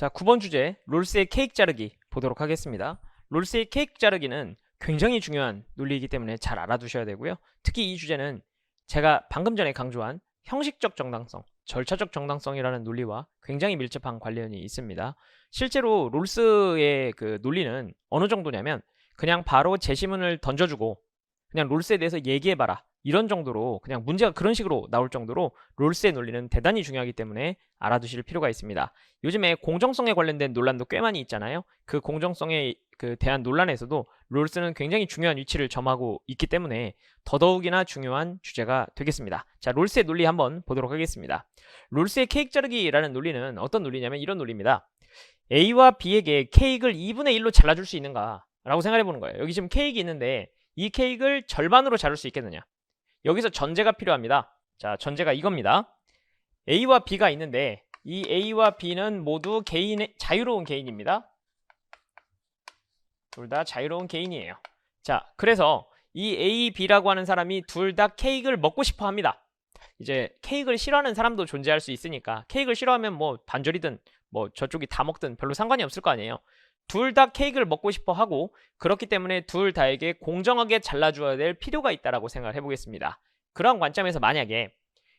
자, 9번 주제 롤스의 케이크 자르기 보도록 하겠습니다. 롤스의 케이크 자르기는 굉장히 중요한 논리이기 때문에 잘 알아두셔야 되고요. 특히 이 주제는 제가 방금 전에 강조한 형식적 정당성, 절차적 정당성이라는 논리와 굉장히 밀접한 관련이 있습니다. 실제로 롤스의 그 논리는 어느 정도냐면 그냥 바로 제시문을 던져주고 그냥 롤스에 대해서 얘기해봐라. 이런 정도로 그냥 문제가 그런 식으로 나올 정도로 롤스의 논리는 대단히 중요하기 때문에 알아두실 필요가 있습니다. 요즘에 공정성에 관련된 논란도 꽤 많이 있잖아요. 그 공정성에 그 대한 논란에서도 롤스는 굉장히 중요한 위치를 점하고 있기 때문에 더더욱이나 중요한 주제가 되겠습니다. 자, 롤스의 논리 한번 보도록 하겠습니다. 롤스의 케이크 자르기라는 논리는 어떤 논리냐면 이런 논리입니다. A와 B에게 케이크를 2분의 1로 잘라줄 수 있는가? 라고 생각해 보는 거예요. 여기 지금 케이크 있는데 이 케이크를 절반으로 자를 수 있겠느냐? 여기서 전제가 필요합니다. 자, 전제가 이겁니다. A와 B가 있는데 이 A와 B는 모두 개인의 자유로운 개인입니다. 둘 다 자유로운 개인이에요. 자, 그래서 이 A, B라고 하는 사람이 둘 다 케이크를 먹고 싶어 합니다. 이제 케이크를 싫어하는 사람도 존재할 수 있으니까 케이크를 싫어하면 뭐 반절이든 뭐 저쪽이 다 먹든 별로 상관이 없을 거 아니에요. 둘 다 케이크를 먹고 싶어 하고 그렇기 때문에 둘 다에게 공정하게 잘라주어야 될 필요가 있다라고 생각을 해보겠습니다. 그런 관점에서 만약에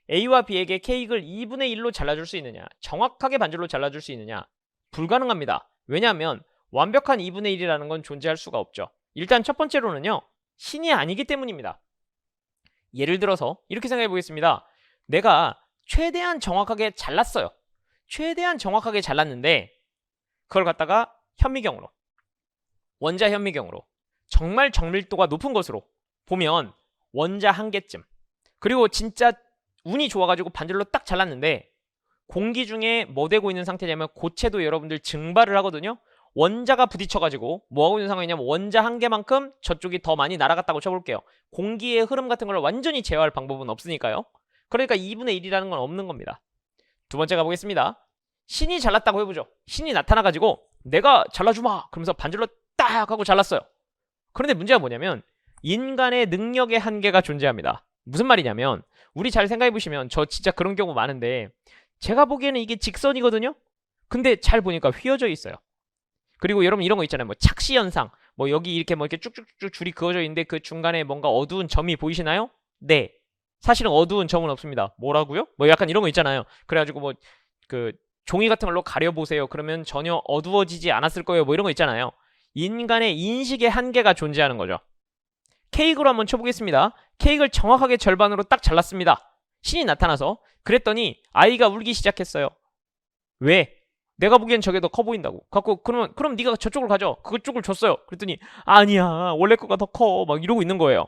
A와 B에게 케이크를 2분의 1로 잘라줄 수 있느냐 정확하게 반절로 잘라줄 수 있느냐 불가능합니다. 왜냐하면 완벽한 2분의 1이라는 건 존재할 수가 없죠. 일단 첫 번째로는요. 신이 아니기 때문입니다. 예를 들어서 이렇게 생각해 보겠습니다. 내가 최대한 정확하게 잘랐어요. 최대한 정확하게 잘랐는데 그걸 갖다가 현미경으로 원자 현미경으로 정말 정밀도가 높은 것으로 보면 원자 한 개쯤 그리고 진짜 운이 좋아가지고 반절로 딱 잘랐는데 공기 중에 뭐 되고 있는 상태냐면 고체도 여러분들 증발을 하거든요. 원자가 부딪혀가지고 뭐 하고 있는 상황이냐면 원자 한 개만큼 저쪽이 더 많이 날아갔다고 쳐볼게요. 공기의 흐름 같은 걸 완전히 제어할 방법은 없으니까요. 그러니까 2분의 1이라는 건 없는 겁니다. 두 번째 가보겠습니다. 신이 잘났다고 해보죠. 신이 나타나가지고 내가 잘라주마 그러면서 반절로 딱 하고 잘랐어요. 그런데 문제가 뭐냐면 인간의 능력의 한계가 존재합니다. 무슨 말이냐면 우리 잘 생각해 보시면 저 진짜 그런 경우 많은데 제가 보기에는 이게 직선이거든요. 근데 잘 보니까 휘어져 있어요. 그리고 여러분 이런 거 있잖아요. 뭐 착시 현상. 뭐 여기 이렇게 뭐 이렇게 쭉쭉쭉 줄이 그어져 있는데 그 중간에 뭔가 어두운 점이 보이시나요? 네. 사실은 어두운 점은 없습니다. 뭐라고요? 뭐 약간 이런 거 있잖아요. 그래가지고 뭐 그 종이 같은 걸로 가려보세요. 그러면 전혀 어두워지지 않았을 거예요. 뭐 이런 거 있잖아요. 인간의 인식의 한계가 존재하는 거죠. 케이크로 한번 쳐보겠습니다. 케이크를 정확하게 절반으로 딱 잘랐습니다. 신이 나타나서 그랬더니 아이가 울기 시작했어요. 왜? 내가 보기엔 저게 더 커 보인다고. 갖고 그러면 그럼 네가 저쪽을 가져. 그쪽을 줬어요. 그랬더니 아니야 원래 거가 더 커. 막 이러고 있는 거예요.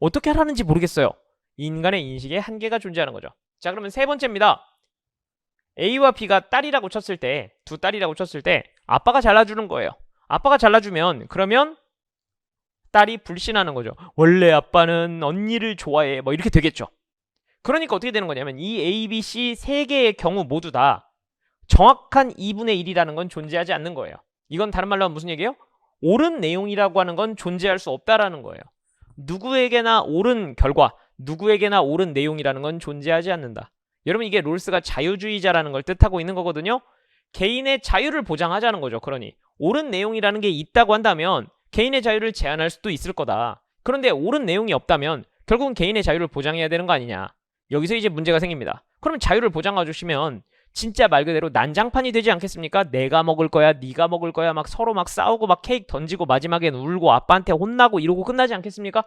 어떻게 하라는지 모르겠어요. 인간의 인식에 한계가 존재하는 거죠. 자 그러면 세 번째입니다. A와 B가 딸이라고 쳤을 때, 두 딸이라고 쳤을 때 아빠가 잘라주는 거예요. 아빠가 잘라주면 그러면 딸이 불신하는 거죠. 원래 아빠는 언니를 좋아해. 뭐 이렇게 되겠죠. 그러니까 어떻게 되는 거냐면 이 A, B, C 세 개의 경우 모두 다 정확한 2분의 1이라는 건 존재하지 않는 거예요. 이건 다른 말로 하면 무슨 얘기예요? 옳은 내용이라고 하는 건 존재할 수 없다라는 거예요. 누구에게나 옳은 결과, 누구에게나 옳은 내용이라는 건 존재하지 않는다. 여러분 이게 롤스가 자유주의자라는 걸 뜻하고 있는 거거든요. 개인의 자유를 보장하자는 거죠. 그러니 옳은 내용이라는 게 있다고 한다면 개인의 자유를 제한할 수도 있을 거다. 그런데 옳은 내용이 없다면 결국은 개인의 자유를 보장해야 되는 거 아니냐. 여기서 이제 문제가 생깁니다. 그러면 자유를 보장해 주시면 진짜 말 그대로 난장판이 되지 않겠습니까? 내가 먹을 거야, 네가 먹을 거야, 막 서로 막 싸우고 막 케이크 던지고 마지막엔 울고 아빠한테 혼나고 이러고 끝나지 않겠습니까?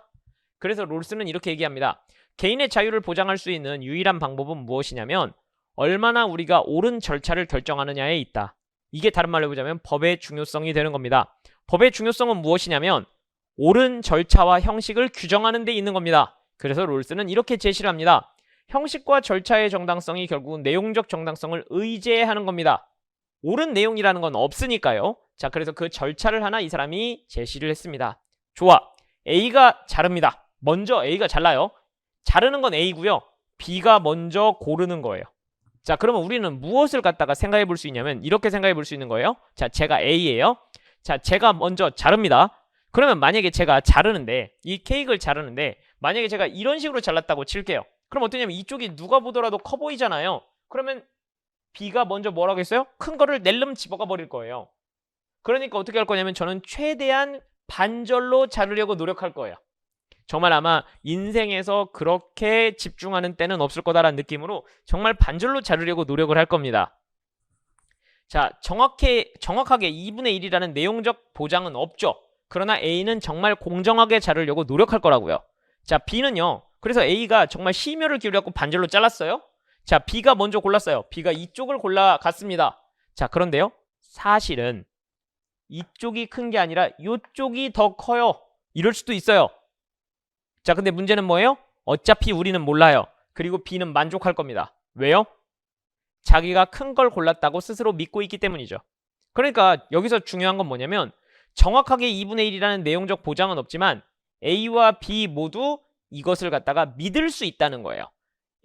그래서 롤스는 이렇게 얘기합니다. 개인의 자유를 보장할 수 있는 유일한 방법은 무엇이냐면 얼마나 우리가 옳은 절차를 결정하느냐에 있다. 이게 다른 말로 해보자면 법의 중요성이 되는 겁니다. 법의 중요성은 무엇이냐면 옳은 절차와 형식을 규정하는 데 있는 겁니다. 그래서 롤스는 이렇게 제시를 합니다. 형식과 절차의 정당성이 결국은 내용적 정당성을 의제하는 겁니다. 옳은 내용이라는 건 없으니까요. 자, 그래서 그 절차를 하나 이 사람이 제시를 했습니다. 좋아. A가 자릅니다. 먼저 A가 잘라요. 자르는 건 A고요. B가 먼저 고르는 거예요. 자, 그러면 우리는 무엇을 갖다가 생각해 볼 수 있냐면 이렇게 생각해 볼 수 있는 거예요. 자, 제가 A예요. 자, 제가 먼저 자릅니다. 그러면 만약에 제가 자르는데 이 케이크를 자르는데 만약에 제가 이런 식으로 잘랐다고 칠게요. 그럼 어떠냐면 이쪽이 누가 보더라도 커 보이잖아요. 그러면 B가 먼저 뭐라고 했어요? 큰 거를 낼름 집어가 버릴 거예요. 그러니까 어떻게 할 거냐면 저는 최대한 반절로 자르려고 노력할 거예요. 정말 아마 인생에서 그렇게 집중하는 때는 없을 거다라는 느낌으로 정말 반절로 자르려고 노력을 할 겁니다. 자, 정확해, 정확하게 2분의 1이라는 내용적 보장은 없죠. 그러나 A는 정말 공정하게 자르려고 노력할 거라고요. 자, B는요. 그래서 A가 정말 심혈을 기울여갖고 반절로 잘랐어요. 자, B가 먼저 골랐어요. B가 이쪽을 골라갔습니다. 자, 그런데요. 사실은 이쪽이 큰 게 아니라 이쪽이 더 커요. 이럴 수도 있어요. 자, 근데 문제는 뭐예요? 어차피 우리는 몰라요. 그리고 B는 만족할 겁니다. 왜요? 자기가 큰 걸 골랐다고 스스로 믿고 있기 때문이죠. 그러니까 여기서 중요한 건 뭐냐면 정확하게 2분의 1이라는 내용적 보장은 없지만 A와 B 모두 이것을 갖다가 믿을 수 있다는 거예요.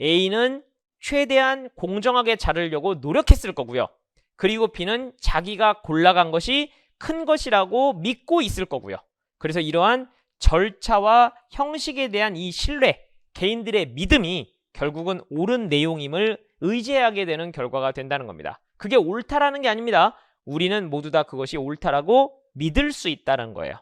A는 최대한 공정하게 자르려고 노력했을 거고요. 그리고 B는 자기가 골라간 것이 큰 것이라고 믿고 있을 거고요. 그래서 이러한 절차와 형식에 대한 이 신뢰, 개인들의 믿음이 결국은 옳은 내용임을 의지하게 되는 결과가 된다는 겁니다. 그게 옳다라는 게 아닙니다. 우리는 모두 다 그것이 옳다라고 믿을 수 있다는 거예요.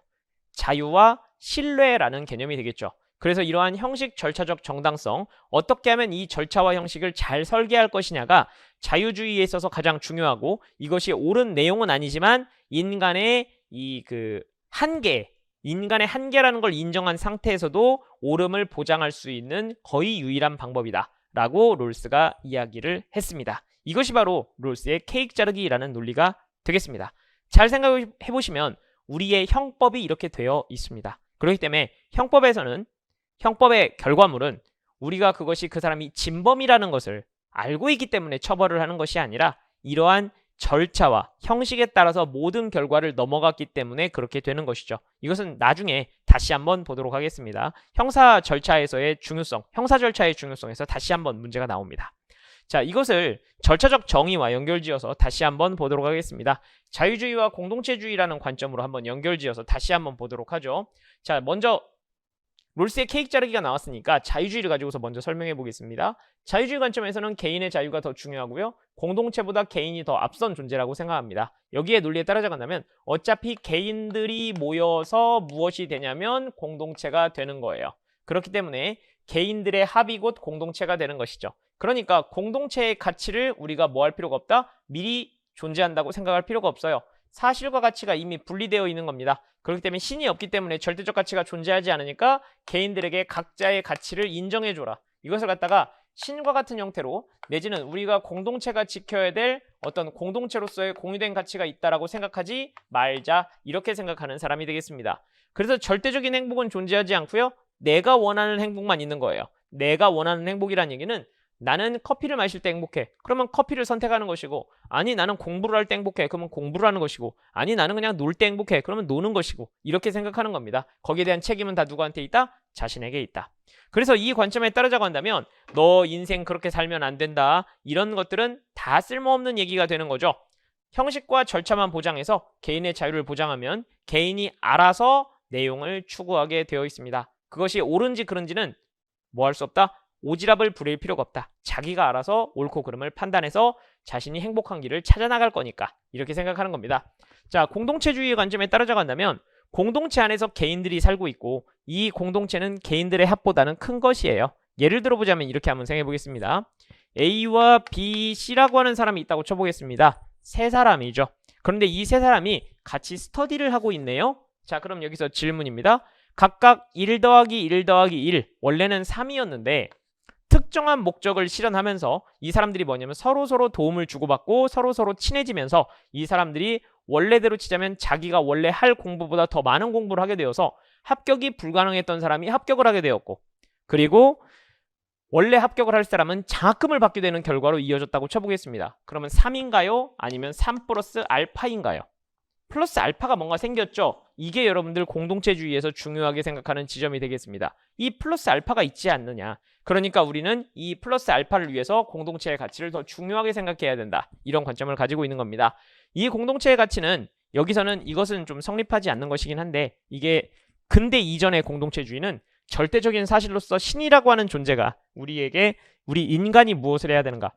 자유와 신뢰라는 개념이 되겠죠. 그래서 이러한 형식 절차적 정당성, 어떻게 하면 이 절차와 형식을 잘 설계할 것이냐가 자유주의에 있어서 가장 중요하고 이것이 옳은 내용은 아니지만 인간의 이 그 한계, 인간의 한계라는 걸 인정한 상태에서도 옳음을 보장할 수 있는 거의 유일한 방법이다. 라고 롤스가 이야기를 했습니다. 이것이 바로 롤스의 케이크 자르기라는 논리가 되겠습니다. 잘 생각해 보시면 우리의 형법이 이렇게 되어 있습니다. 그렇기 때문에 형법에서는 형법의 결과물은 우리가 그것이 그 사람이 진범이라는 것을 알고 있기 때문에 처벌을 하는 것이 아니라 이러한 절차와 형식에 따라서 모든 결과를 넘어갔기 때문에 그렇게 되는 것이죠. 이것은 나중에 다시 한번 보도록 하겠습니다. 형사 절차에서의 중요성, 형사 절차의 중요성에서 다시 한번 문제가 나옵니다. 자, 이것을 절차적 정의와 연결지어서 다시 한번 보도록 하겠습니다. 자유주의와 공동체주의라는 관점으로 한번 연결지어서 다시 한번 보도록 하죠. 자, 먼저 롤스의 케이크 자르기가 나왔으니까 자유주의를 가지고서 먼저 설명해 보겠습니다. 자유주의 관점에서는 개인의 자유가 더 중요하고요. 공동체보다 개인이 더 앞선 존재라고 생각합니다. 여기에 논리에 따라져간다면 어차피 개인들이 모여서 무엇이 되냐면 공동체가 되는 거예요. 그렇기 때문에 개인들의 합이 곧 공동체가 되는 것이죠. 그러니까 공동체의 가치를 우리가 뭐 할 필요가 없다? 미리 존재한다고 생각할 필요가 없어요. 사실과 가치가 이미 분리되어 있는 겁니다. 그렇기 때문에 신이 없기 때문에 절대적 가치가 존재하지 않으니까 개인들에게 각자의 가치를 인정해줘라. 이것을 갖다가 신과 같은 형태로 내지는 우리가 공동체가 지켜야 될 어떤 공동체로서의 공유된 가치가 있다라고 생각하지 말자 이렇게 생각하는 사람이 되겠습니다. 그래서 절대적인 행복은 존재하지 않고요. 내가 원하는 행복만 있는 거예요. 내가 원하는 행복이란 얘기는 나는 커피를 마실 때 행복해. 그러면 커피를 선택하는 것이고, 아니 나는 공부를 할 때 행복해. 그러면 공부를 하는 것이고, 아니 나는 그냥 놀 때 행복해. 그러면 노는 것이고, 이렇게 생각하는 겁니다. 거기에 대한 책임은 다 누구한테 있다? 자신에게 있다. 그래서 이 관점에 따라져 간다면, 너 인생 그렇게 살면 안 된다. 이런 것들은 다 쓸모없는 얘기가 되는 거죠. 형식과 절차만 보장해서 개인의 자유를 보장하면 개인이 알아서 내용을 추구하게 되어 있습니다. 그것이 옳은지 그른지는 뭐 할 수 없다? 오지랖을 부릴 필요가 없다. 자기가 알아서 옳고 그름을 판단해서 자신이 행복한 길을 찾아나갈 거니까 이렇게 생각하는 겁니다. 자, 공동체주의 관점에 따라져 간다면 공동체 안에서 개인들이 살고 있고 이 공동체는 개인들의 합보다는 큰 것이에요. 예를 들어보자면 이렇게 한번 생각해 보겠습니다. A와 B, C라고 하는 사람이 있다고 쳐보겠습니다. 세 사람이죠. 그런데 이 세 사람이 같이 스터디를 하고 있네요. 자, 그럼 여기서 질문입니다. 각각 1 더하기 1 더하기 1, 원래는 3이었는데 특정한 목적을 실현하면서 이 사람들이 뭐냐면 서로 서로 도움을 주고받고 서로 서로 친해지면서 이 사람들이 원래대로 치자면 자기가 원래 할 공부보다 더 많은 공부를 하게 되어서 합격이 불가능했던 사람이 합격을 하게 되었고 그리고 원래 합격을 할 사람은 장학금을 받게 되는 결과로 이어졌다고 쳐보겠습니다. 그러면 3인가요? 아니면 3 플러스 알파인가요? 플러스 알파가 뭔가 생겼죠? 이게 여러분들 공동체주의에서 중요하게 생각하는 지점이 되겠습니다. 이 플러스 알파가 있지 않느냐. 그러니까 우리는 이 플러스 알파를 위해서 공동체의 가치를 더 중요하게 생각해야 된다. 이런 관점을 가지고 있는 겁니다. 이 공동체의 가치는 여기서는 이것은 좀 성립하지 않는 것이긴 한데 이게 근대 이전의 공동체주의는 절대적인 사실로서 신이라고 하는 존재가 우리에게 우리 인간이 무엇을 해야 되는가?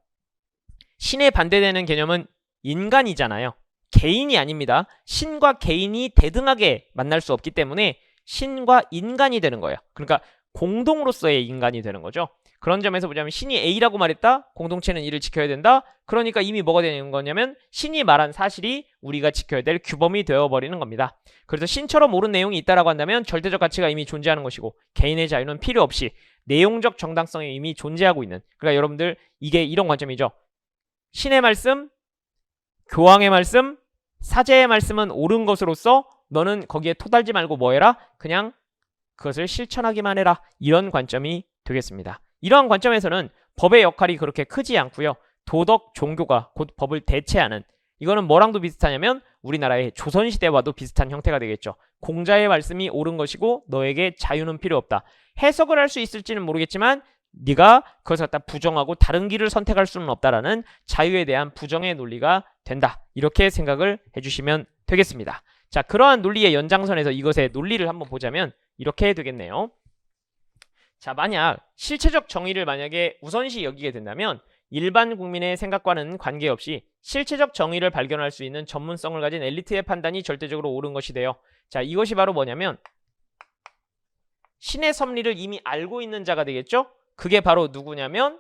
신에 반대되는 개념은 인간이잖아요. 개인이 아닙니다. 신과 개인이 대등하게 만날 수 없기 때문에 신과 인간이 되는 거예요. 그러니까 공동으로서의 인간이 되는 거죠. 그런 점에서 보자면 신이 A라고 말했다. 공동체는 이를 지켜야 된다. 그러니까 이미 뭐가 되는 거냐면 신이 말한 사실이 우리가 지켜야 될 규범이 되어버리는 겁니다. 그래서 신처럼 옳은 내용이 있다라고 한다면 절대적 가치가 이미 존재하는 것이고 개인의 자유는 필요 없이 내용적 정당성이 이미 존재하고 있는 그러니까 여러분들 이게 이런 관점이죠. 신의 말씀, 교황의 말씀, 사제의 말씀은 옳은 것으로서 너는 거기에 토달지 말고 뭐 해라? 그냥 그것을 실천하기만 해라. 이런 관점이 되겠습니다. 이러한 관점에서는 법의 역할이 그렇게 크지 않고요. 도덕, 종교가 곧 법을 대체하는 이거는 뭐랑도 비슷하냐면 우리나라의 조선시대와도 비슷한 형태가 되겠죠. 공자의 말씀이 옳은 것이고 너에게 자유는 필요 없다. 해석을 할 수 있을지는 모르겠지만 네가 그것을 갖다 부정하고 다른 길을 선택할 수는 없다라는 자유에 대한 부정의 논리가 된다. 이렇게 생각을 해주시면 되겠습니다. 자, 그러한 논리의 연장선에서 이것의 논리를 한번 보자면 이렇게 되겠네요. 자, 만약 실체적 정의를 만약에 우선시 여기게 된다면 일반 국민의 생각과는 관계없이 실체적 정의를 발견할 수 있는 전문성을 가진 엘리트의 판단이 절대적으로 옳은 것이 돼요. 자, 이것이 바로 뭐냐면 신의 섭리를 이미 알고 있는 자가 되겠죠? 그게 바로 누구냐면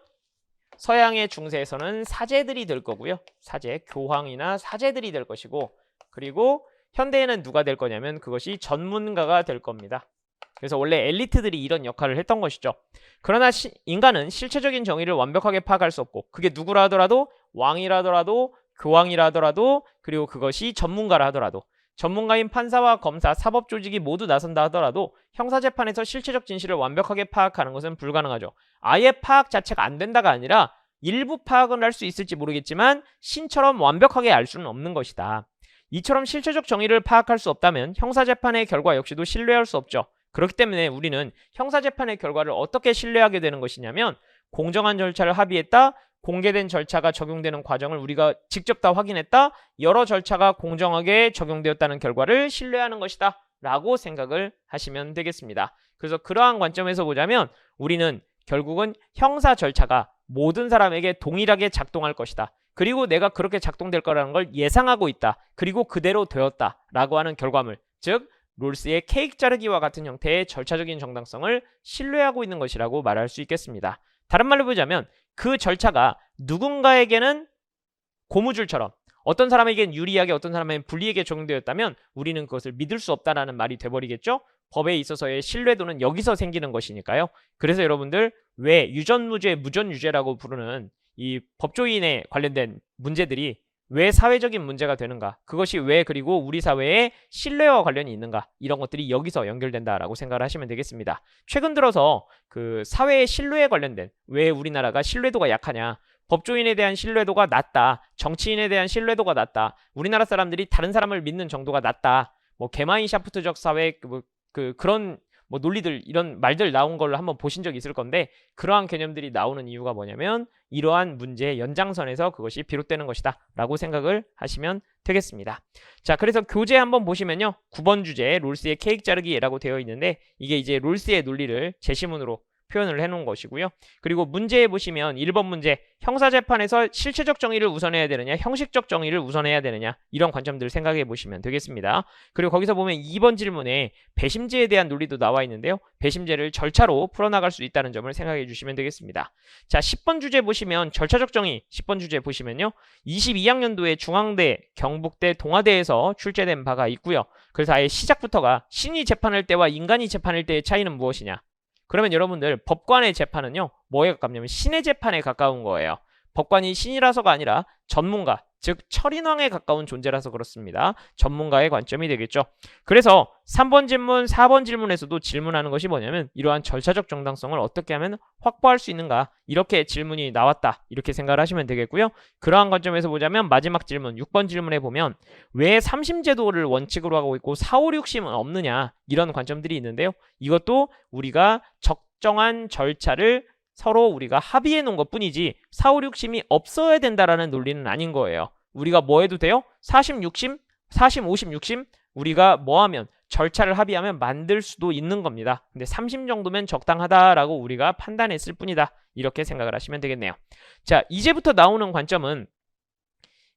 서양의 중세에서는 사제들이 될 거고요. 사제, 교황이나 사제들이 될 것이고 그리고 현대에는 누가 될 거냐면 그것이 전문가가 될 겁니다. 그래서 원래 엘리트들이 이런 역할을 했던 것이죠. 그러나 시, 인간은 실체적인 정의를 완벽하게 파악할 수 없고 그게 누구라 하더라도 왕이라 하더라도 교황이라 하더라도 그리고 그것이 전문가라 하더라도 전문가인 판사와 검사, 사법 조직이 모두 나선다 하더라도 형사재판에서 실체적 진실을 완벽하게 파악하는 것은 불가능하죠. 아예 파악 자체가 안 된다가 아니라 일부 파악은 할 수 있을지 모르겠지만 신처럼 완벽하게 알 수는 없는 것이다. 이처럼 실체적 정의를 파악할 수 없다면 형사재판의 결과 역시도 신뢰할 수 없죠. 그렇기 때문에 우리는 형사재판의 결과를 어떻게 신뢰하게 되는 것이냐면 공정한 절차를 합의했다. 공개된 절차가 적용되는 과정을 우리가 직접 다 확인했다. 여러 절차가 공정하게 적용되었다는 결과를 신뢰하는 것이다. 라고 생각을 하시면 되겠습니다. 그래서 그러한 관점에서 보자면 우리는 결국은 형사 절차가 모든 사람에게 동일하게 작동할 것이다. 그리고 내가 그렇게 작동될 거라는 걸 예상하고 있다. 그리고 그대로 되었다. 라고 하는 결과물. 즉, 롤스의 케이크 자르기와 같은 형태의 절차적인 정당성을 신뢰하고 있는 것이라고 말할 수 있겠습니다. 다른 말로 보자면 그 절차가 누군가에게는 고무줄처럼 어떤 사람에게는 유리하게 어떤 사람에게는 불리하게 적용되었다면 우리는 그것을 믿을 수 없다라는 말이 돼버리겠죠. 법에 있어서의 신뢰도는 여기서 생기는 것이니까요. 그래서 여러분들 왜 유전무죄, 무전유죄라고 부르는 이 법조인에 관련된 문제들이 왜 사회적인 문제가 되는가? 그것이 왜 그리고 우리 사회에 신뢰와 관련이 있는가? 이런 것들이 여기서 연결된다라고 생각을 하시면 되겠습니다. 최근 들어서 그 사회의 신뢰에 관련된 왜 우리나라가 신뢰도가 약하냐? 법조인에 대한 신뢰도가 낮다. 정치인에 대한 신뢰도가 낮다. 우리나라 사람들이 다른 사람을 믿는 정도가 낮다. 뭐 개마인 샤프트적 사회 그, 뭐, 그 그런 뭐 논리들 이런 말들 나온 걸로 한번 보신 적 있을 건데 그러한 개념들이 나오는 이유가 뭐냐면 이러한 문제의 연장선에서 그것이 비롯되는 것이다 라고 생각을 하시면 되겠습니다. 자 그래서 교재 한번 보시면요 9번 주제 롤스의 케이크 자르기라고 되어 있는데 이게 이제 롤스의 논리를 제시문으로 표현을 해놓은 것이고요. 그리고 문제에 보시면 1번 문제 형사재판에서 실체적 정의를 우선해야 되느냐 형식적 정의를 우선해야 되느냐 이런 관점들을 생각해 보시면 되겠습니다. 그리고 거기서 보면 2번 질문에 배심제에 대한 논리도 나와 있는데요. 배심제를 절차로 풀어나갈 수 있다는 점을 생각해 주시면 되겠습니다. 자 10번 주제 보시면 절차적 정의 10번 주제 보시면요. 22학년도에 중앙대, 경북대, 동아대에서 출제된 바가 있고요. 그래서 아예 시작부터가 신이 재판할 때와 인간이 재판할 때의 차이는 무엇이냐 그러면 여러분들 법관의 재판은요 뭐에 가깝냐면 신의 재판에 가까운 거예요. 법관이 신이라서가 아니라 전문가, 즉 철인왕에 가까운 존재라서 그렇습니다. 전문가의 관점이 되겠죠. 그래서 3번 질문, 4번 질문에서도 질문하는 것이 뭐냐면 이러한 절차적 정당성을 어떻게 하면 확보할 수 있는가 이렇게 질문이 나왔다 이렇게 생각을 하시면 되겠고요. 그러한 관점에서 보자면 마지막 질문 6번 질문에 보면 왜 3심 제도를 원칙으로 하고 있고 4, 5, 6심은 없느냐 이런 관점들이 있는데요. 이것도 우리가 적정한 절차를 서로 우리가 합의해 놓은 것 뿐이지 4, 5, 6심이 없어야 된다라는 논리는 아닌 거예요. 우리가 뭐 해도 돼요? 4심, 6심, 4심, 5심, 6심 우리가 뭐 하면 절차를 합의하면 만들 수도 있는 겁니다. 근데 30 정도면 적당하다라고 우리가 판단했을 뿐이다. 이렇게 생각을 하시면 되겠네요. 자, 이제부터 나오는 관점은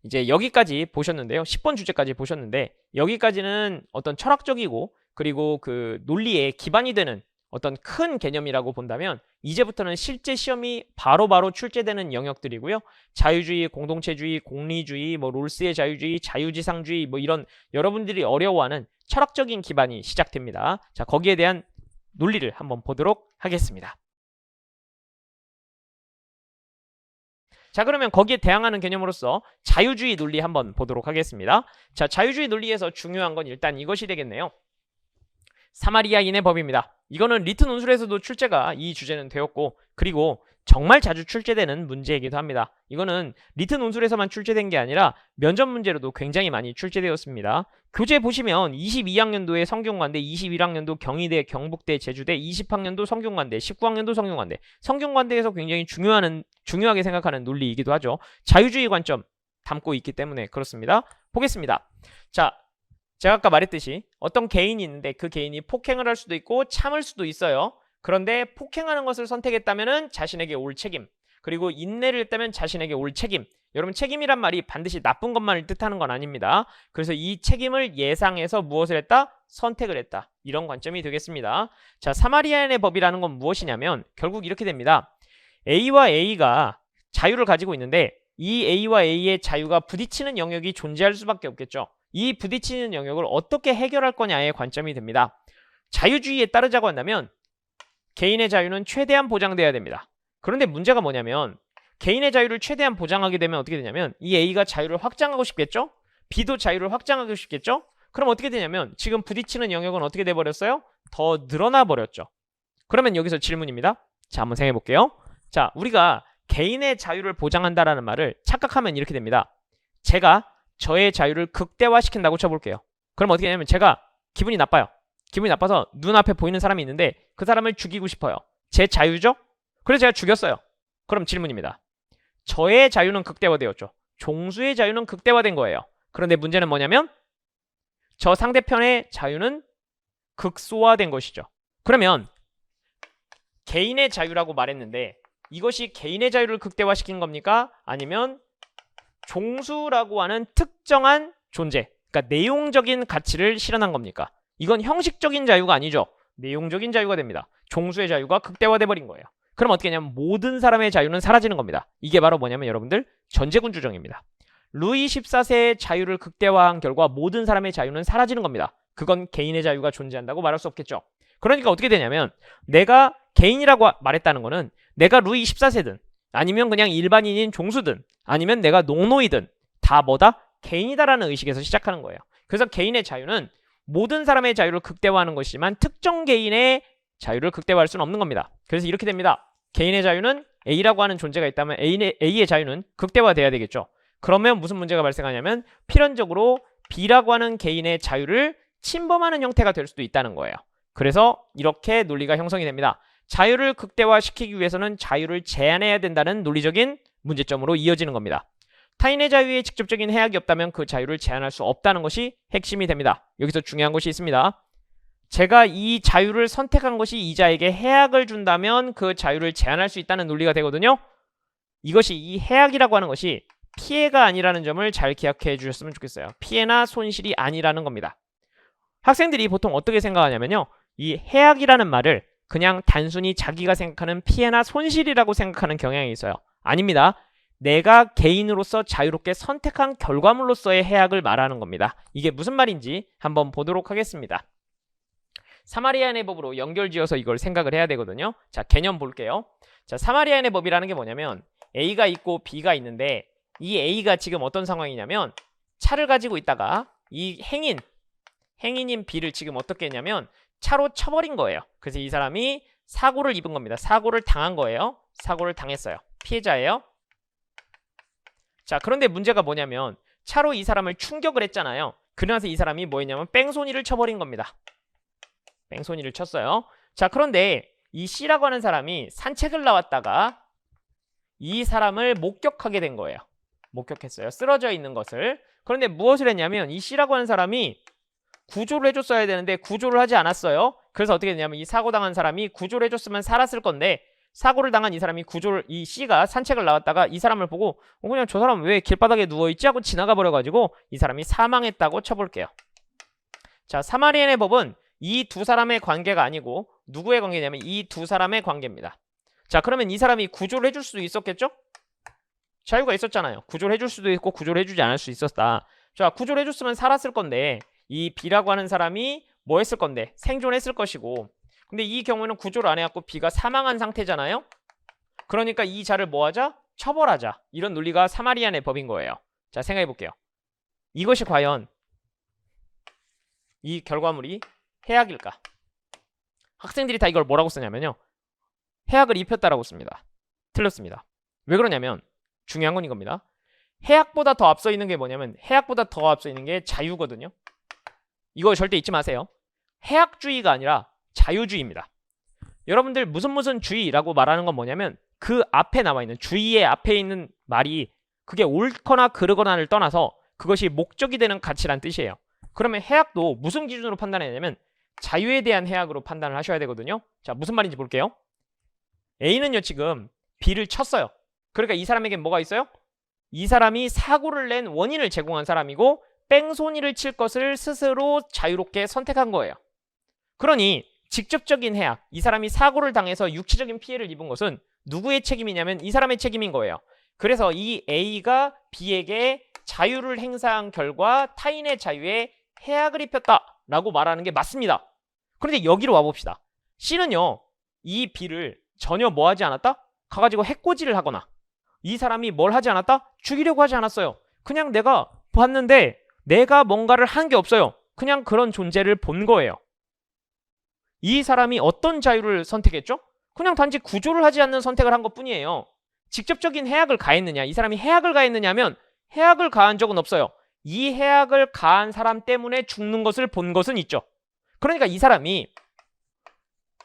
이제 여기까지 보셨는데요. 10번 주제까지 보셨는데 여기까지는 어떤 철학적이고 그리고 그 논리에 기반이 되는 어떤 큰 개념이라고 본다면 이제부터는 실제 시험이 바로 바로 출제되는 영역들이고요. 자유주의, 공동체주의, 공리주의, 뭐 롤스의 자유주의, 자유지상주의 뭐 이런 여러분들이 어려워하는 철학적인 기반이 시작됩니다. 자, 거기에 대한 논리를 한번 보도록 하겠습니다. 자, 그러면 거기에 대항하는 개념으로서 자유주의 논리 한번 보도록 하겠습니다. 자, 자유주의 논리에서 중요한 건 일단 이것이 되겠네요. 사마리아인의 법입니다. 이거는 리트 논술에서도 출제가 이 주제는 되었고 그리고 정말 자주 출제되는 문제이기도 합니다. 이거는 리트 논술에서만 출제된 게 아니라 면접 문제로도 굉장히 많이 출제되었습니다. 교재 보시면 22학년도에 성균관대, 21학년도 경희대, 경북대, 제주대, 20학년도 성균관대, 19학년도 성균관대. 성균관대에서 굉장히 중요한 중요하게 생각하는 논리이기도 하죠. 자유주의 관점 담고 있기 때문에 그렇습니다. 보겠습니다. 자, 제가 아까 말했듯이 어떤 개인이 있는데 그 개인이 폭행을 할 수도 있고 참을 수도 있어요. 그런데 폭행하는 것을 선택했다면 자신에게 올 책임 그리고 인내를 했다면 자신에게 올 책임 여러분 책임이란 말이 반드시 나쁜 것만을 뜻하는 건 아닙니다. 그래서 이 책임을 예상해서 무엇을 했다? 선택을 했다. 이런 관점이 되겠습니다. 자, 사마리아인의 법이라는 건 무엇이냐면 결국 이렇게 됩니다. A와 A가 자유를 가지고 있는데 이 A와 A의 자유가 부딪히는 영역이 존재할 수밖에 없겠죠. 이 부딪히는 영역을 어떻게 해결할 거냐의 관점이 됩니다. 자유주의에 따르자고 한다면 개인의 자유는 최대한 보장돼야 됩니다. 그런데 문제가 뭐냐면 개인의 자유를 최대한 보장하게 되면 어떻게 되냐면 이 A가 자유를 확장하고 싶겠죠? B도 자유를 확장하고 싶겠죠? 그럼 어떻게 되냐면 지금 부딪히는 영역은 어떻게 돼 버렸어요? 더 늘어나 버렸죠. 그러면 여기서 질문입니다. 자, 한번 생각해 볼게요. 자, 우리가 개인의 자유를 보장한다라는 말을 착각하면 이렇게 됩니다. 제가 저의 자유를 극대화시킨다고 쳐볼게요. 그럼 어떻게 되냐면 제가 기분이 나빠요. 기분이 나빠서 눈앞에 보이는 사람이 있는데 그 사람을 죽이고 싶어요. 제 자유죠? 그래서 제가 죽였어요. 그럼 질문입니다. 저의 자유는 극대화되었죠. 종수의 자유는 극대화된 거예요. 그런데 문제는 뭐냐면 저 상대편의 자유는 극소화된 것이죠. 그러면 개인의 자유라고 말했는데 이것이 개인의 자유를 극대화시킨 겁니까? 아니면 종수라고 하는 특정한 존재, 그러니까 내용적인 가치를 실현한 겁니까? 이건 형식적인 자유가 아니죠. 내용적인 자유가 됩니다. 종수의 자유가 극대화돼 버린 거예요. 그럼 어떻게 하냐면 모든 사람의 자유는 사라지는 겁니다. 이게 바로 뭐냐면 여러분들 전제군 주정입니다. 루이 14세의 자유를 극대화한 결과 모든 사람의 자유는 사라지는 겁니다. 그건 개인의 자유가 존재한다고 말할 수 없겠죠. 그러니까 어떻게 되냐면 내가 개인이라고 말했다는 거는 내가 루이 14세든 아니면 그냥 일반인인 종수든 아니면 내가 농노이든 다 뭐다? 개인이다라는 의식에서 시작하는 거예요. 그래서 개인의 자유는 모든 사람의 자유를 극대화하는 것이지만 특정 개인의 자유를 극대화할 수는 없는 겁니다. 그래서 이렇게 됩니다. 개인의 자유는 A라고 하는 존재가 있다면 A의, A의 자유는 극대화돼야 되겠죠. 그러면 무슨 문제가 발생하냐면 필연적으로 B라고 하는 개인의 자유를 침범하는 형태가 될 수도 있다는 거예요. 그래서 이렇게 논리가 형성이 됩니다. 자유를 극대화시키기 위해서는 자유를 제한해야 된다는 논리적인 문제점으로 이어지는 겁니다. 타인의 자유에 직접적인 해악이 없다면 그 자유를 제한할 수 없다는 것이 핵심이 됩니다. 여기서 중요한 것이 있습니다. 제가 이 자유를 선택한 것이 이자에게 해악을 준다면 그 자유를 제한할 수 있다는 논리가 되거든요. 이것이 이 해악이라고 하는 것이 피해가 아니라는 점을 잘 기억해 주셨으면 좋겠어요. 피해나 손실이 아니라는 겁니다. 학생들이 보통 어떻게 생각하냐면요. 이 해악이라는 말을 그냥 단순히 자기가 생각하는 피해나 손실이라고 생각하는 경향이 있어요. 아닙니다. 내가 개인으로서 자유롭게 선택한 결과물로서의 해악을 말하는 겁니다. 이게 무슨 말인지 한번 보도록 하겠습니다. 사마리아인의 법으로 연결지어서 이걸 생각을 해야 되거든요. 자, 개념 볼게요. 자, 사마리아인의 법이라는 게 뭐냐면 A가 있고 B가 있는데 이 A가 지금 어떤 상황이냐면 차를 가지고 있다가 이 행인, 행인인 B를 지금 어떻게 했냐면 차로 쳐버린 거예요. 그래서 이 사람이 사고를 입은 겁니다. 사고를 당한 거예요. 사고를 당했어요. 피해자예요. 자, 그런데 문제가 뭐냐면 차로 이 사람을 충격을 했잖아요. 그러면서 이 사람이 뭐였냐면 뺑소니를 쳐버린 겁니다. 뺑소니를 쳤어요. 자, 그런데 이 C라고 하는 사람이 산책을 나왔다가 이 사람을 목격하게 된 거예요. 목격했어요. 쓰러져 있는 것을. 그런데 무엇을 했냐면 이 C라고 하는 사람이 구조를 해줬어야 되는데 구조를 하지 않았어요. 그래서 어떻게 되냐면 이 사고 당한 사람이 구조를 해줬으면 살았을 건데 사고를 당한 이 사람이 구조를 이 C가 산책을 나왔다가 이 사람을 보고 어, 그냥 저 사람 왜 길바닥에 누워 있지 하고 지나가 버려가지고 이 사람이 사망했다고 쳐볼게요. 자 사마리안의 법은 이 두 사람의 관계가 아니고 누구의 관계냐면 이 두 사람의 관계입니다. 자 그러면 이 사람이 구조를 해줄 수도 있었겠죠? 자유가 있었잖아요. 구조를 해줄 수도 있고 구조를 해주지 않을 수 있었다. 자 구조를 해줬으면 살았을 건데 이 B라고 하는 사람이 뭐 했을 건데 생존했을 것이고 근데 이 경우는 구조를 안 해갖고 B가 사망한 상태잖아요. 그러니까 이 자를 뭐 하자? 처벌하자. 이런 논리가 사마리안의 법인 거예요. 자 생각해 볼게요. 이것이 과연 이 결과물이 해악일까? 학생들이 다 이걸 뭐라고 쓰냐면요. 해악을 입혔다라고 씁니다. 틀렸습니다. 왜 그러냐면 중요한 건 이겁니다. 해악보다 더 앞서 있는 게 뭐냐면 해악보다 더 앞서 있는 게 자유거든요. 이거 절대 잊지 마세요. 해악주의가 아니라 자유주의입니다. 여러분들 무슨 무슨 주의라고 말하는 건 뭐냐면 그 앞에 나와 있는 주의의 앞에 있는 말이 그게 옳거나 그르거나를 떠나서 그것이 목적이 되는 가치란 뜻이에요. 그러면 해악도 무슨 기준으로 판단해냐면 자유에 대한 해악으로 판단을 하셔야 되거든요. 자, 무슨 말인지 볼게요. A는요, 지금 B를 쳤어요. 그러니까 이 사람에겐 뭐가 있어요? 이 사람이 사고를 낸 원인을 제공한 사람이고 뺑소니를 칠 것을 스스로 자유롭게 선택한 거예요. 그러니 직접적인 해악, 이 사람이 사고를 당해서 육체적인 피해를 입은 것은 누구의 책임이냐면 이 사람의 책임인 거예요. 그래서 이 A가 B에게 자유를 행사한 결과 타인의 자유에 해악을 입혔다라고 말하는 게 맞습니다. 그런데 여기로 와봅시다. C는요, 이 B를 전혀 뭐 하지 않았다? 가가지고 해코지를 하거나 이 사람이 뭘 하지 않았다? 죽이려고 하지 않았어요. 그냥 내가 봤는데 내가 뭔가를 한 게 없어요. 그냥 그런 존재를 본 거예요. 이 사람이 어떤 자유를 선택했죠? 그냥 단지 구조를 하지 않는 선택을 한 것 뿐이에요. 직접적인 해악을 가했느냐? 이 사람이 해악을 가했느냐면 해악을 가한 적은 없어요. 이 해악을 가한 사람 때문에 죽는 것을 본 것은 있죠. 그러니까 이 사람이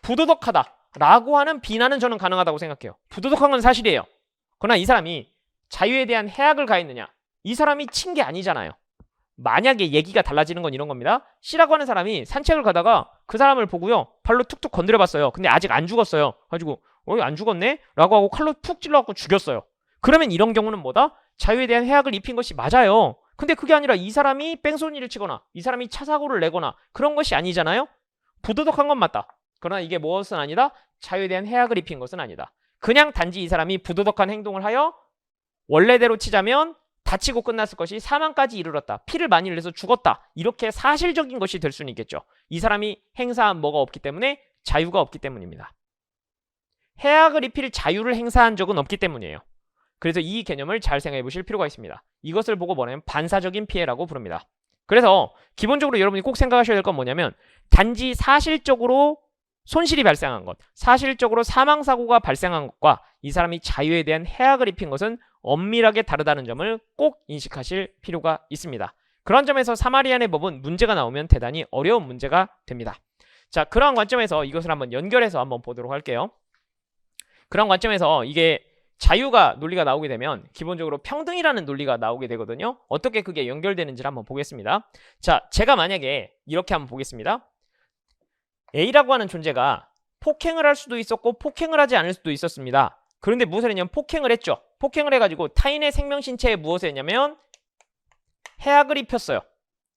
부도덕하다 라고 하는 비난은 저는 가능하다고 생각해요. 부도덕한 건 사실이에요. 그러나 이 사람이 자유에 대한 해악을 가했느냐? 이 사람이 친 게 아니잖아요. 만약에 얘기가 달라지는 건 이런 겁니다. C라고 하는 사람이 산책을 가다가 그 사람을 보고요. 발로 툭툭 건드려 봤어요. 근데 아직 안 죽었어요. 가지고 어, 안 죽었네? 라고 하고 칼로 툭 찔러갖고 죽였어요. 그러면 이런 경우는 뭐다? 자유에 대한 해악을 입힌 것이 맞아요. 근데 그게 아니라 이 사람이 뺑소니를 치거나 이 사람이 차 사고를 내거나 그런 것이 아니잖아요. 부도덕한 건 맞다. 그러나 이게 무엇은 아니다? 자유에 대한 해악을 입힌 것은 아니다. 그냥 단지 이 사람이 부도덕한 행동을 하여 원래대로 치자면 다치고 끝났을 것이 사망까지 이르렀다. 피를 많이 흘려서 죽었다. 이렇게 사실적인 것이 될 수는 있겠죠. 이 사람이 행사한 뭐가 없기 때문에 자유가 없기 때문입니다. 해악을 입힐 자유를 행사한 적은 없기 때문이에요. 그래서 이 개념을 잘 생각해 보실 필요가 있습니다. 이것을 보고 뭐냐면 반사적인 피해라고 부릅니다. 그래서 기본적으로 여러분이 꼭 생각하셔야 될 건 뭐냐면 단지 사실적으로 손실이 발생한 것, 사실적으로 사망 사고가 발생한 것과 이 사람이 자유에 대한 해악을 입힌 것은 엄밀하게 다르다는 점을 꼭 인식하실 필요가 있습니다. 그런 점에서 사마리안의 법은 문제가 나오면 대단히 어려운 문제가 됩니다. 자, 그러한 관점에서 이것을 한번 연결해서 한번 보도록 할게요. 그런 관점에서 이게 자유가 논리가 나오게 되면 기본적으로 평등이라는 논리가 나오게 되거든요. 어떻게 그게 연결되는지를 한번 보겠습니다. 자, 제가 만약에 이렇게 한번 보겠습니다. A라고 하는 존재가 폭행을 할 수도 있었고 폭행을 하지 않을 수도 있었습니다. 그런데 했냐면 폭행을 했죠. 폭행을 해가지고 타인의 생명 신체에 무엇을 했냐면 해악을 입혔어요.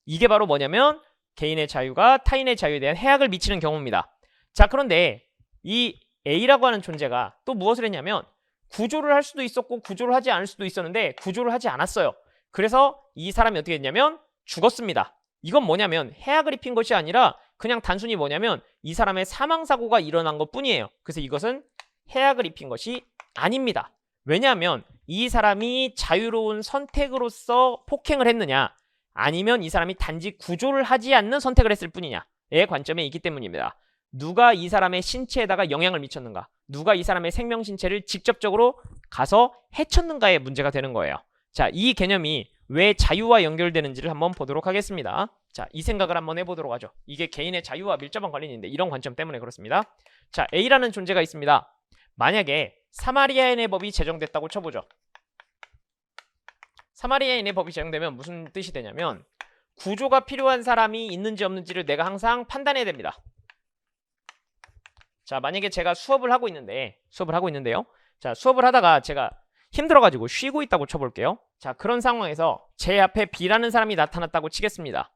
이게 바로 뭐냐면 개인의 자유가 타인의 자유에 대한 해악을 미치는 경우입니다. 자, 그런데 이 A라고 하는 존재가 또 무엇을 했냐면 구조를 할 수도 있었고 구조를 하지 않을 수도 있었는데 구조를 하지 않았어요. 그래서 이 사람이 어떻게 했냐면 죽었습니다. 이건 뭐냐면 해악을 입힌 것이 아니라 그냥 단순히 뭐냐면 이 사람의 사망 사고가 일어난 것 뿐이에요. 그래서 이것은 해악을 입힌 것이 아닙니다. 왜냐하면 이 사람이 자유로운 선택으로서 폭행을 했느냐 아니면 이 사람이 단지 구조를 하지 않는 선택을 했을 뿐이냐의 관점에 있기 때문입니다. 누가 이 사람의 신체에다가 영향을 미쳤는가? 누가 이 사람의 생명 신체를 직접적으로 가서 해쳤는가의 문제가 되는 거예요. 자, 이 개념이 왜 자유와 연결되는지를 한번 보도록 하겠습니다. 자, 이 생각을 한번 해보도록 하죠. 이게 개인의 자유와 밀접한 관련이 있는데 이런 관점 때문에 그렇습니다. 자, A라는 존재가 있습니다. 만약에 사마리아인의 법이 제정됐다고 쳐보죠. 사마리아인의 법이 제정되면 무슨 뜻이 되냐면 구조가 필요한 사람이 있는지 없는지를 내가 항상 판단해야 됩니다. 자, 만약에 제가 수업을 하고 있는데, 수업을 하고 있는데요. 자, 수업을 하다가 제가 힘들어가지고 쉬고 있다고 쳐볼게요. 자, 그런 상황에서 제 앞에 B라는 사람이 나타났다고 치겠습니다.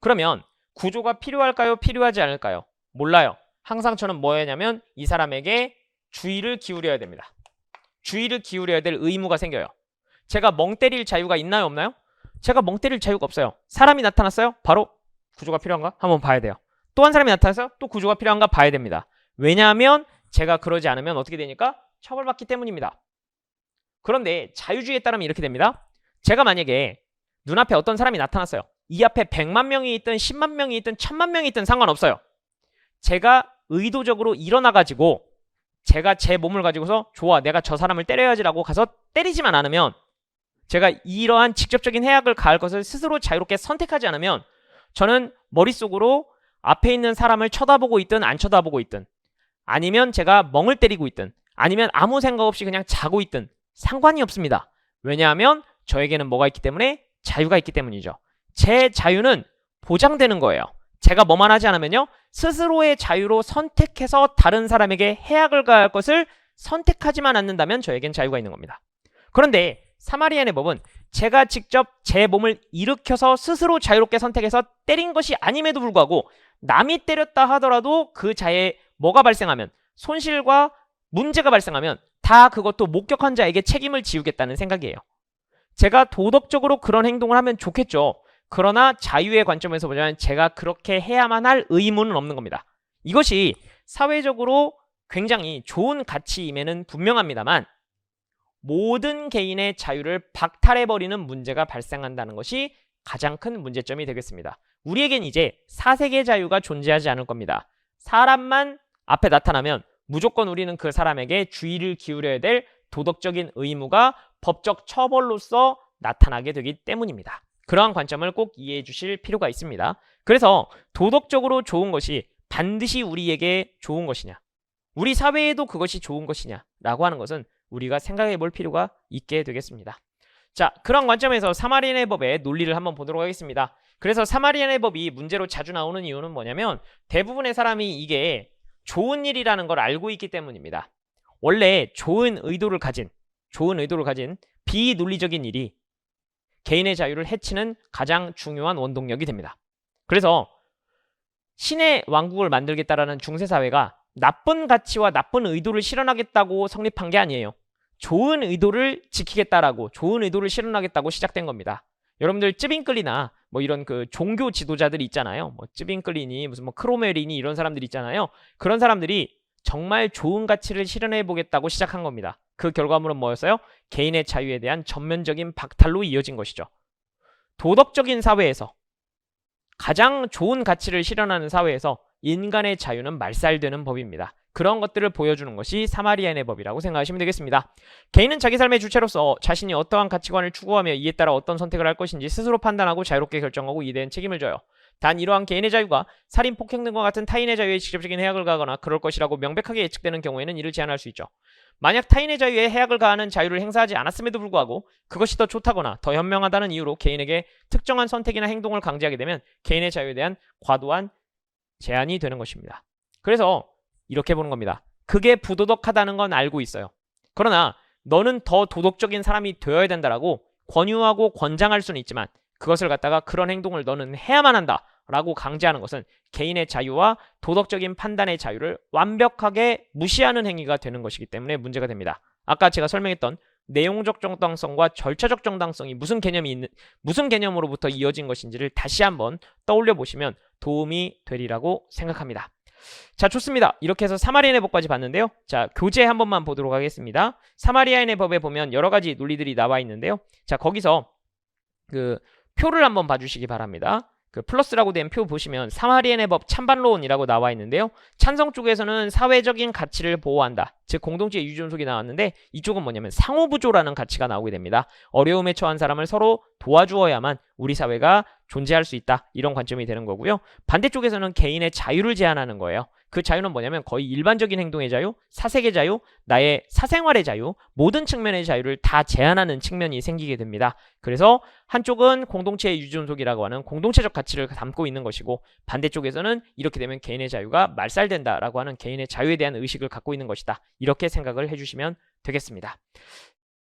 그러면 구조가 필요할까요? 필요하지 않을까요? 몰라요. 항상 저는 뭐였냐면 이 사람에게 주의를 기울여야 됩니다. 주의를 기울여야 될 의무가 생겨요. 제가 멍 때릴 자유가 있나요? 없나요? 제가 멍 때릴 자유가 없어요. 사람이 나타났어요? 바로 구조가 필요한가? 한번 봐야 돼요. 또 한 사람이 나타나서 또 구조가 필요한가 봐야 됩니다. 왜냐하면 제가 그러지 않으면 어떻게 되니까? 처벌받기 때문입니다. 그런데 자유주의에 따르면 이렇게 됩니다. 제가 만약에 눈앞에 어떤 사람이 나타났어요. 이 앞에 100만 명이 있든 10만 명이 있든 1000만 명이 있든 상관없어요. 제가 의도적으로 일어나가지고 제가 제 몸을 가지고서 좋아 내가 저 사람을 때려야지라고 가서 때리지만 않으면 제가 이러한 직접적인 해악을 가할 것을 스스로 자유롭게 선택하지 않으면 저는 머릿속으로 앞에 있는 사람을 쳐다보고 있든 안 쳐다보고 있든 아니면 제가 멍을 때리고 있든 아니면 아무 생각 없이 그냥 자고 있든 상관이 없습니다. 왜냐하면 저에게는 뭐가 있기 때문에 자유가 있기 때문이죠. 제 자유는 보장되는 거예요. 제가 뭐만 하지 않으면요. 스스로의 자유로 선택해서 다른 사람에게 해악을 가할 것을 선택하지만 않는다면 저에겐 자유가 있는 겁니다. 그런데 사마리안의 법은 제가 직접 제 몸을 일으켜서 스스로 자유롭게 선택해서 때린 것이 아님에도 불구하고 남이 때렸다 하더라도 그 자에 뭐가 발생하면 손실과 문제가 발생하면 다 그것도 목격한 자에게 책임을 지우겠다는 생각이에요. 제가 도덕적으로 그런 행동을 하면 좋겠죠. 그러나 자유의 관점에서 보자면 제가 그렇게 해야만 할 의무는 없는 겁니다. 이것이 사회적으로 굉장히 좋은 가치임에는 분명합니다만 모든 개인의 자유를 박탈해버리는 문제가 발생한다는 것이 가장 큰 문제점이 되겠습니다. 우리에겐 이제 사색의 자유가 존재하지 않을 겁니다. 사람만 앞에 나타나면 무조건 우리는 그 사람에게 주의를 기울여야 될 도덕적인 의무가 법적 처벌로서 나타나게 되기 때문입니다. 그러한 관점을 꼭 이해해 주실 필요가 있습니다. 그래서 도덕적으로 좋은 것이 반드시 우리에게 좋은 것이냐, 우리 사회에도 그것이 좋은 것이냐 라고 하는 것은 우리가 생각해 볼 필요가 있게 되겠습니다. 자, 그런 관점에서 사마리안의 법의 논리를 한번 보도록 하겠습니다. 그래서 사마리안의 법이 문제로 자주 나오는 이유는 뭐냐면 대부분의 사람이 이게 좋은 일이라는 걸 알고 있기 때문입니다. 원래 좋은 의도를 가진 좋은 의도를 가진 비논리적인 일이 개인의 자유를 해치는 가장 중요한 원동력이 됩니다. 그래서 신의 왕국을 만들겠다라는 중세 사회가 나쁜 가치와 나쁜 의도를 실현하겠다고 성립한 게 아니에요. 좋은 의도를 지키겠다라고 좋은 의도를 실현하겠다고 시작된 겁니다. 여러분들 쯔빙클리나 뭐 이런 그 종교 지도자들이 있잖아요. 뭐 쯔빙클리니 무슨 뭐 크로메리니 이런 사람들이 있잖아요. 그런 사람들이 정말 좋은 가치를 실현해 보겠다고 시작한 겁니다. 그 결과물은 뭐였어요? 개인의 자유에 대한 전면적인 박탈로 이어진 것이죠. 도덕적인 사회에서 가장 좋은 가치를 실현하는 사회에서 인간의 자유는 말살되는 법입니다. 그런 것들을 보여주는 것이 사마리안의 법이라고 생각하시면 되겠습니다. 개인은 자기 삶의 주체로서 자신이 어떠한 가치관을 추구하며 이에 따라 어떤 선택을 할 것인지 스스로 판단하고 자유롭게 결정하고 이에 대한 책임을 져요. 단 이러한 개인의 자유가 살인, 폭행 등과 같은 타인의 자유에 직접적인 해악을 가하거나 그럴 것이라고 명백하게 예측되는 경우에는 이를 제한할 수 있죠. 만약 타인의 자유에 해악을 가하는 자유를 행사하지 않았음에도 불구하고 그것이 더 좋다거나 더 현명하다는 이유로 개인에게 특정한 선택이나 행동을 강제하게 되면 개인의 자유에 대한 과도한 제한이 되는 것입니다. 그래서 이렇게 보는 겁니다. 그게 부도덕하다는 건 알고 있어요. 그러나 너는 더 도덕적인 사람이 되어야 된다라고 권유하고 권장할 수는 있지만 그것을 갖다가 그런 행동을 너는 해야만 한다 라고 강제하는 것은 개인의 자유와 도덕적인 판단의 자유를 완벽하게 무시하는 행위가 되는 것이기 때문에 문제가 됩니다. 아까 제가 설명했던 내용적 정당성과 절차적 정당성이 무슨 개념이 있는 무슨 개념으로부터 이어진 것인지를 다시 한번 떠올려 보시면 도움이 되리라고 생각합니다. 자, 좋습니다. 이렇게 해서 사마리안의 법까지 봤는데요. 자, 교재 한 번만 보도록 하겠습니다. 사마리안의 법에 보면 여러 가지 논리들이 나와 있는데요. 자, 거기서 그 표를 한번 봐주시기 바랍니다. 그 플러스라고 된 표 보시면 사마리안의 법 찬반론이라고 나와 있는데요. 찬성 쪽에서는 사회적인 가치를 보호한다. 즉 공동체 유존속이 나왔는데 이쪽은 뭐냐면 상호부조라는 가치가 나오게 됩니다. 어려움에 처한 사람을 서로 도와주어야만 우리 사회가 존재할 수 있다. 이런 관점이 되는 거고요. 반대쪽에서는 개인의 자유를 제한하는 거예요. 그 자유는 뭐냐면 거의 일반적인 행동의 자유, 사색의 자유, 나의 사생활의 자유, 모든 측면의 자유를 다 제한하는 측면이 생기게 됩니다. 그래서 한쪽은 공동체의 유존속이라고 하는 공동체적 가치를 담고 있는 것이고 반대쪽에서는 이렇게 되면 개인의 자유가 말살된다라고 하는 개인의 자유에 대한 의식을 갖고 있는 것이다. 이렇게 생각을 해주시면 되겠습니다.